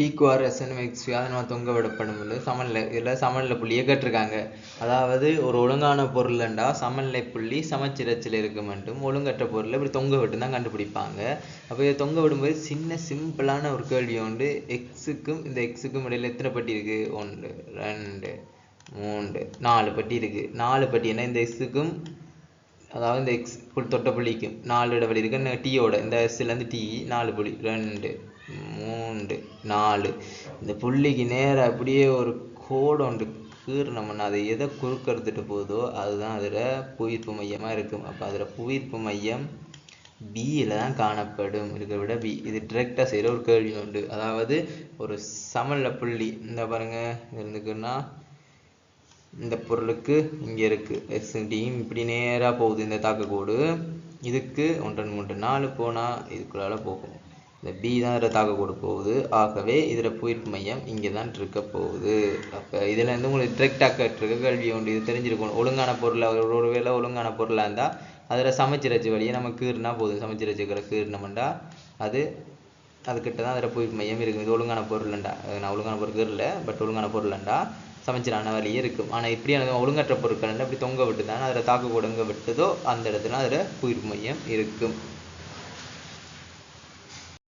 பீக்குவார் எஸ்என்எக்ஸ் நம்ம தொங்க விடப்படும் பொழுது சமநிலை இதில் சமநிலை புள்ளியை கேட்டிருக்காங்க. அதாவது ஒரு ஒழுங்கான பொருள்ண்டா சமநிலை புள்ளி சமச்சிரச்சில் இருக்க மட்டும் ஒழுங்கற்ற பொருளை இப்படி தொங்க விட்டு தான் கண்டுபிடிப்பாங்க. அப்போ இதை தொங்க விடும்போது சின்ன சிம்பிளான ஒரு கேள்வி உண்டு. எக்ஸுக்கும் இந்த எக்ஸுக்கும் இடையில எத்தனை பட்டி இருக்குது ஒன்று ரெண்டு மூன்று நாலு பட்டி இருக்குது நாலு பட்டி என்ன? இந்த எக்ஸுக்கும் அதாவது இந்த எக்ஸ் புல் தொட்ட புள்ளிக்கும் நாலு இடைவெளி இருக்கு. டீயோட இந்த எஸ்லேருந்து டீ நாலு புள்ளி ரெண்டு மூன்று நாலு. இந்த புள்ளிக்கு நேராக அப்படியே ஒரு கோடு ஒன்று கீறினோம்னா அதை எதை குறுக்கறுத்துட்டு போகுதோ அதுதான் அதில் புவிப்பு மையமாக இருக்கும் அப்போ அதில் புவிப்பு மையம் பியில் தான் காணப்படும். இருக்கிற விட பி இது டிரெக்டாக செய்கிற ஒரு கேள்வி உண்டு. அதாவது ஒரு சமல புள்ளி. இந்த பாருங்க இருந்துக்குன்னா இந்த பொருளுக்கு இங்கே இருக்கு. எக்ஸ் டீம் இப்படி நேராக போகுது. இந்த தாக்கக்கோடு இதுக்கு ஒன்றன் மூன்று நாலு போனால் இதுக்குள்ளால போகும். இந்த பி தான் இதில் தாக்கக்கோடு போகுது. ஆகவே இதில் புயிர்ப்பு மையம் இங்கே தான் இருக்க போகுது. அப்போ இதில் இருந்து உங்களுக்கு டிரெக்டாக கேட்டிருக்க கேள்வி ஒன்று இது தெரிஞ்சிருக்கணும். ஒழுங்கான பொருளை ஒரு ஒரு வேளை ஒழுங்கான பொருளாக இருந்தால் அதில் சமைச்சிரச்சு வழியை நம்ம கீறினா போதும். சமைச்சிரச்சுக்கிற கீறினோம்டா அது அதுக்கிட்ட தான் அதில் புயிர்ப்பு மையம் இருக்குது இது ஒழுங்கான பொருள்ண்டா. நான் ஒழுங்கான பொருள் இல்லை பட் ஒழுங்கான பொருள்ண்டா. சமைச்சிடான வழியே இருக்கும் ஆனால் இப்படியான ஒழுங்கற்ற பொருட்கள் இப்படி தொங்க விட்டுதான் அதில் தாக்கு கொடுங்க விட்டதோ அந்த இடத்துல அதில் உயிர் மையம் இருக்கும்.